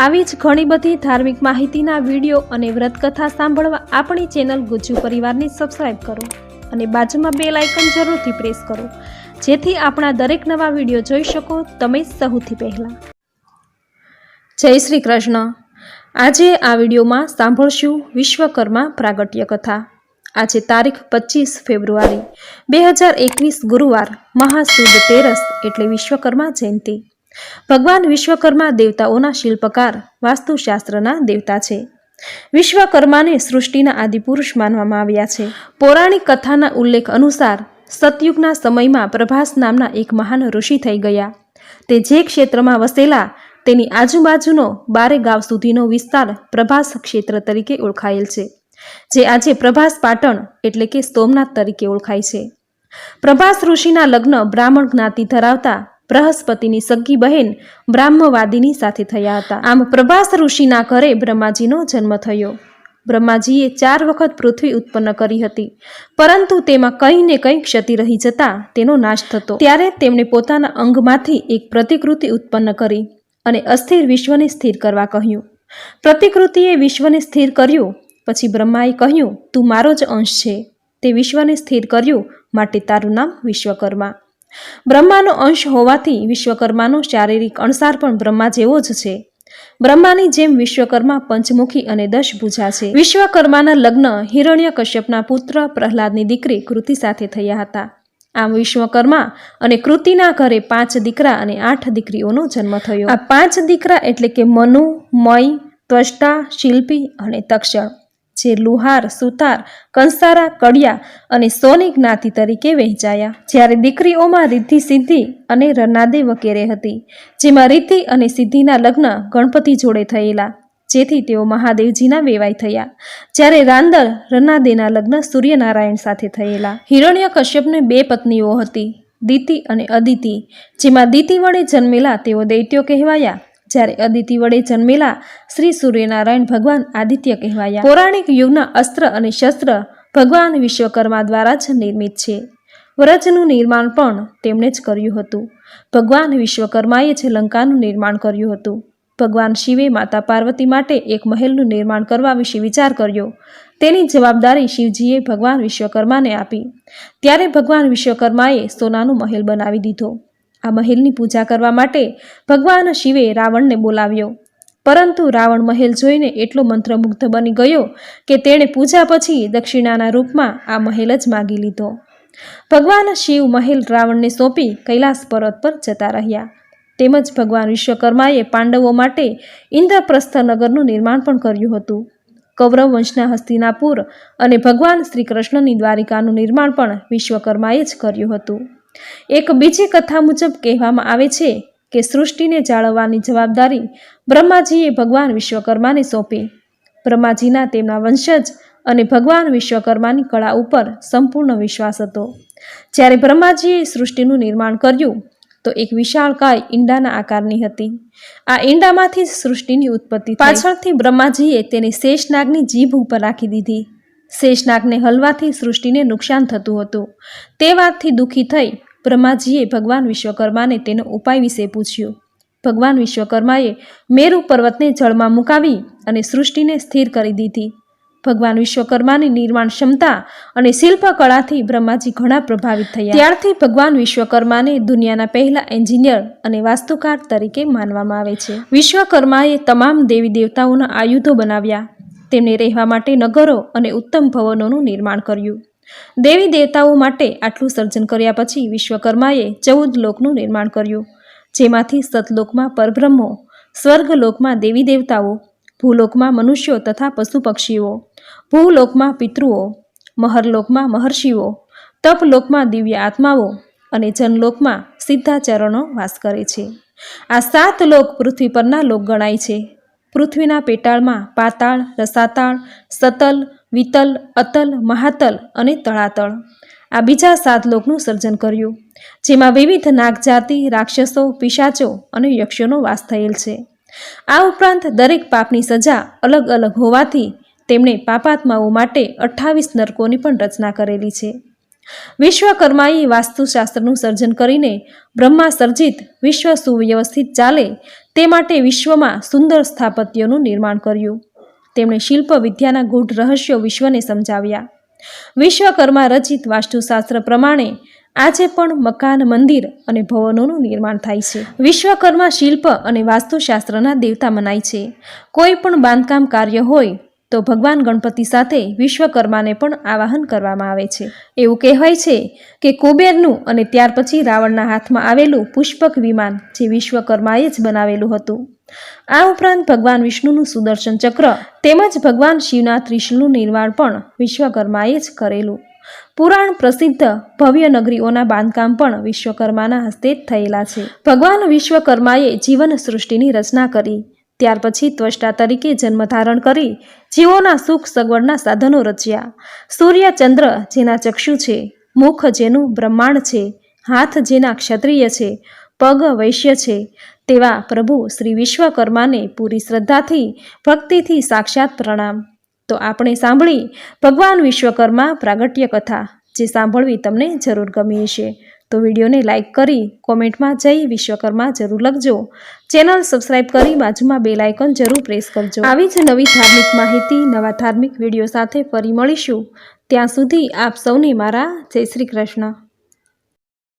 આવી જ ઘણી બધી ધાર્મિક માહિતીના વીડિયો અને વ્રતકથા સાંભળવા આપણી ચેનલ ગુજ્જુ પરિવારને સબસ્ક્રાઈબ કરો અને બાજુમાં બે લાઇકન જરૂરથી પ્રેસ કરો. જેથી આપણા દરેક નવા વીડિયો જોઈ શકો તમે સૌથી પહેલાં. જય શ્રી કૃષ્ણ. આજે આ વિડીયોમાં સાંભળશું વિશ્વકર્મા પ્રાગટ્ય કથા. આજે તારીખ પચીસ ફેબ્રુઆરી બે હજાર એકવીસ ગુરુવાર, મહાસુદ તેરસ એટલે વિશ્વકર્મા જયંતિ. ભગવાન વિશ્વકર્મા દેવતાઓના શિલ્પકાર, વાસ્તુશાસ્ત્રના દેવતા છે. વિશ્વકર્માને સૃષ્ટિના આદિપુરુષ માનવામાં આવ્યા છે. પૌરાણિક કથાના ઉલ્લેખ અનુસાર, સતયુગના સમયમાં પ્રભાસ નામના એક મહાન ઋષિ થઈ ગયા. તે જે ક્ષેત્રમાં વસેલા, તેની આજુબાજુનો બારે ગાંવ સુધીનો વિસ્તાર પ્રભાસ ક્ષેત્ર તરીકે ઓળખાયેલ છે, જે આજે પ્રભાસ પાટણ એટલે કે સોમનાથ તરીકે ઓળખાય છે. પ્રભાસ ઋષિના લગ્ન બ્રાહ્મણ જ્ઞાતિ ધરાવતા બૃહસ્પતિની સગી બહેન બ્રાહ્મવાદીની સાથે થયા હતા. આમ પ્રભાસ ઋષિના ઘરે બ્રહ્માજીનો જન્મ થયો. બ્રહ્માજીએ ચાર વખત પૃથ્વી ઉત્પન્ન કરી હતી. પરંતુ તેમાં કંઈ ને કંઈ ક્ષતિ રહી જતા તેનો નાશ થતો. ત્યારે તેમણે પોતાના અંગમાંથી એક પ્રતિકૃતિ ઉત્પન્ન કરી અને અસ્થિર વિશ્વને સ્થિર કરવા કહ્યું. પ્રતિકૃતિએ વિશ્વને સ્થિર કર્યું. પછી બ્રહ્માએ કહ્યું, તું મારો જ અંશ છે. તે વિશ્વને સ્થિર કર્યું માટે તારું નામ વિશ્વકર્મા. બ્રહ્માનો અંશ હોવાથી વિશ્વકર્માનો શારીરિક અણસાર પણ બ્રહ્મા જેવો જ છે. બ્રહ્માની જેમ વિશ્વકર્મા પંચમુખી અને દશભુજા છે. વિશ્વકર્માના લગ્ન હિરણ્ય કશ્યપના પુત્ર પ્રહલાદની દીકરી કૃતિ સાથે થયા હતા. આમ વિશ્વકર્મા અને કૃતિના ઘરે પાંચ દીકરા અને આઠ દીકરીઓનો જન્મ થયો. આ પાંચ દીકરા એટલે કે મનુ, મય, ત્વષ્ટા, શિલ્પી અને તક્ષણ. જે લુહાર, સુતાર, કંસારા, કડિયા અને સોની જ્ઞાતિ તરીકે વહેંચાયા. જ્યારે દીકરીઓમાં રિદ્ધિ, સિદ્ધિ અને રનાદે વગેરે હતી, જેમાં રિદ્ધિ અને સિદ્ધિના લગ્ન ગણપતિ જોડે થયેલા, જેથી તેઓ મહાદેવજીના વેવાઈ થયા. જ્યારે રાંદર રનાદેના લગ્ન સૂર્યનારાયણ સાથે થયેલા. હિરણ્ય કશ્યપને બે પત્નીઓ હતી, દિતિ અને અદિતિ, જેમાં દિતિ વડે જન્મેલા તેઓ દૈત્યો કહેવાયા. જ્યારે અદિતિ વડે જન્મેલા શ્રી સૂર્યનારાયણ ભગવાન આદિત્ય કહેવાયા. પૌરાણિક યુગના અસ્ત્ર અને શસ્ત્ર ભગવાન વિશ્વકર્મા દ્વારા જ નિર્મિત છે. વ્રજનું નિર્માણ પણ તેમણે જ કર્યું હતું. ભગવાન વિશ્વકર્માએ જ લંકાનું નિર્માણ કર્યું હતું. ભગવાન શિવે માતા પાર્વતી માટે એક મહેલનું નિર્માણ કરવા વિશે વિચાર કર્યો. તેની જવાબદારી શિવજીએ ભગવાન વિશ્વકર્માને આપી. ત્યારે ભગવાન વિશ્વકર્માએ સોનાનું મહેલ બનાવી દીધો. આ મહેલની પૂજા કરવા માટે ભગવાન શિવે રાવણને બોલાવ્યો. પરંતુ રાવણ મહેલ જોઈને એટલો મંત્રમુગ્ધ બની ગયો કે તેણે પૂજા પછી દક્ષિણાના રૂપમાં આ મહેલ જ માગી લીધો. ભગવાન શિવ મહેલ રાવણને સોંપી કૈલાસ પર્વત પર જતા રહ્યા. તેમજ ભગવાન વિશ્વકર્માએ પાંડવો માટે ઇન્દ્રપ્રસ્થ નગરનું નિર્માણ પણ કર્યું હતું. કૌરવ વંશના હસ્તિનાપુર અને ભગવાન શ્રી કૃષ્ણની દ્વારિકાનું નિર્માણ પણ વિશ્વકર્માએ જ કર્યું હતું. એક બીજી કથા મુજબ કહેવામાં આવે છે કે સૃષ્ટિને જાળવવાની જવાબદારી બ્રહ્માજીએ ભગવાન વિશ્વકર્માને સોંપી. બ્રહ્માજીના તેમના વંશજ અને ભગવાન વિશ્વકર્માની કળા ઉપર સંપૂર્ણ વિશ્વાસ હતો. જ્યારે બ્રહ્માજીએ સૃષ્ટિનું નિર્માણ કર્યું, તો એક વિશાળ કાય ઈંડાના આકારની હતી. આ ઈંડામાંથી જ સૃષ્ટિની ઉત્પત્તિ પાછળથી બ્રહ્માજીએ તેને શેષનાગની જીભ ઉપર રાખી દીધી. શેષનાગને હલવાથી સૃષ્ટિને નુકસાન થતું હતું. તે વાતથી દુઃખી થઈ બ્રહ્માજીએ ભગવાન વિશ્વકર્માને તેનો ઉપાય વિશે પૂછ્યું. ભગવાન વિશ્વકર્માએ મેરુ પર્વતને જળમાં મુકાવી અને સૃષ્ટિને સ્થિર કરી દીધી. ભગવાન વિશ્વકર્માની નિર્માણ ક્ષમતા અને શિલ્પકળાથી બ્રહ્માજી ઘણા પ્રભાવિત થયા. ત્યારથી ભગવાન વિશ્વકર્માને દુનિયાના પહેલા એન્જિનિયર અને વાસ્તુકાર તરીકે માનવામાં આવે છે. વિશ્વકર્માએ તમામ દેવી દેવતાઓના આયુધો બનાવ્યા. તેમને રહેવા માટે નગરો અને ઉત્તમ ભવનોનું નિર્માણ કર્યું. દેવી દેવતાઓ માટે આટલું સર્જન કર્યા પછી વિશ્વકર્માએ ચૌદ લોકનું નિર્માણ કર્યું. જેમાંથી સતલોકમાં પરબ્રહ્મો, સ્વર્ગલોકમાં દેવી દેવતાઓ, ભૂલોકમાં મનુષ્યો તથા પશુ પક્ષીઓ, ભૂલોકમાં પિતૃઓ, મહરલોકમાં મહર્ષિઓ, તપલોકમાં દિવ્ય આત્માઓ અને જનલોકમાં સિદ્ધાચરણો વાસ કરે છે. આ સાત લોક પૃથ્વી પરના લોક ગણાય છે. પૃથ્વીના પેટાળમાં પાતાળ, રસાતાળ, સતલ વિતલ, અતલ, મહાતલ અને તળાતળ. આ બીજા સાત લોકનું સર્જન કર્યું, જેમાં વિવિધ નાગજાતિ, રાક્ષસો, પિશાચો અને યક્ષોનો વાસ થયેલ છે. આ ઉપરાંત દરેક પાપની સજા અલગ અલગ હોવાથી તેમણે પાપાત્માઓ માટે અઠ્ઠાવીસ નરકોની પણ રચના કરેલી છે. વિશ્વકર્માએ વાસ્તુશાસ્ત્રનું સર્જન કરીને બ્રહ્મા સર્જિત વિશ્વ સુવ્યવસ્થિત ચાલે તે માટે વિશ્વમાં સુંદર સ્થાપત્યોનું નિર્માણ કર્યું. તેમણે શિલ્પ વિદ્યાના ગૂઢ રહસ્યો વિશ્વને સમજાવ્યા. વિશ્વકર્મા રચિત વાસ્તુશાસ્ત્ર પ્રમાણે આજે પણ મકાન, મંદિર અને ભવનોનું નિર્માણ થાય છે. વિશ્વકર્મા શિલ્પ અને વાસ્તુશાસ્ત્રના દેવતા મનાય છે. કોઈ પણ બાંધકામ કાર્ય હોય તો ભગવાન ગણપતિ સાથે વિશ્વકર્માને પણ આવાહન કરવામાં આવે છે. એવું કહેવાય છે કે કુબેરનું અને ત્યાર પછી રાવણના હાથમાં આવેલું પુષ્પક વિમાન જે વિશ્વકર્માએ જ બનાવેલું હતું. આ ઉપરાંત ભગવાન વિષ્ણુનું સુદર્શન ચક્ર તેમજ ભગવાન શિવના ત્રિશુલનું નિર્માણ પણ વિશ્વકર્માએ જ કરેલું. પુરાણ પ્રસિદ્ધ ભવ્ય નગરીઓના બાંધકામ પણ વિશ્વકર્માના હસ્તે જ થયેલા છે. ભગવાન વિશ્વકર્માએ જીવન સૃષ્ટિની રચના કરી. ત્યાર પછી ત્વષ્ટા તરીકે જન્મ ધારણ કરી જીવોના સુખ સગવડના સાધનો રચ્યા. સૂર્ય ચંદ્ર જેના ચક્ષુ છે, મુખ જેનું બ્રહ્માંડ છે, હાથ જેના ક્ષત્રિય છે, પગ વૈશ્ય છે, તેવા પ્રભુ શ્રી વિશ્વકર્માને પૂરી શ્રદ્ધાથી, ભક્તિથી સાક્ષાત પ્રણામ. તો આપણે સાંભળી ભગવાન વિશ્વકર્મા પ્રાગટ્ય કથા જે સાંભળવી તમને જરૂર ગમી હશે. તો વિડીયોને લાઇક કરી કોમેન્ટમાં જય વિશ્વકર્મા જરૂર લખજો. ચેનલ સબસ્ક્રાઇબ કરી બાજુમાં બે લાઇકન જરૂર પ્રેસ કરજો. આવી જ નવી ધાર્મિક માહિતી, નવા ધાર્મિક વીડિયો સાથે ફરી મળીશું. ત્યાં સુધી આપ સૌને મારા જય શ્રી કૃષ્ણ.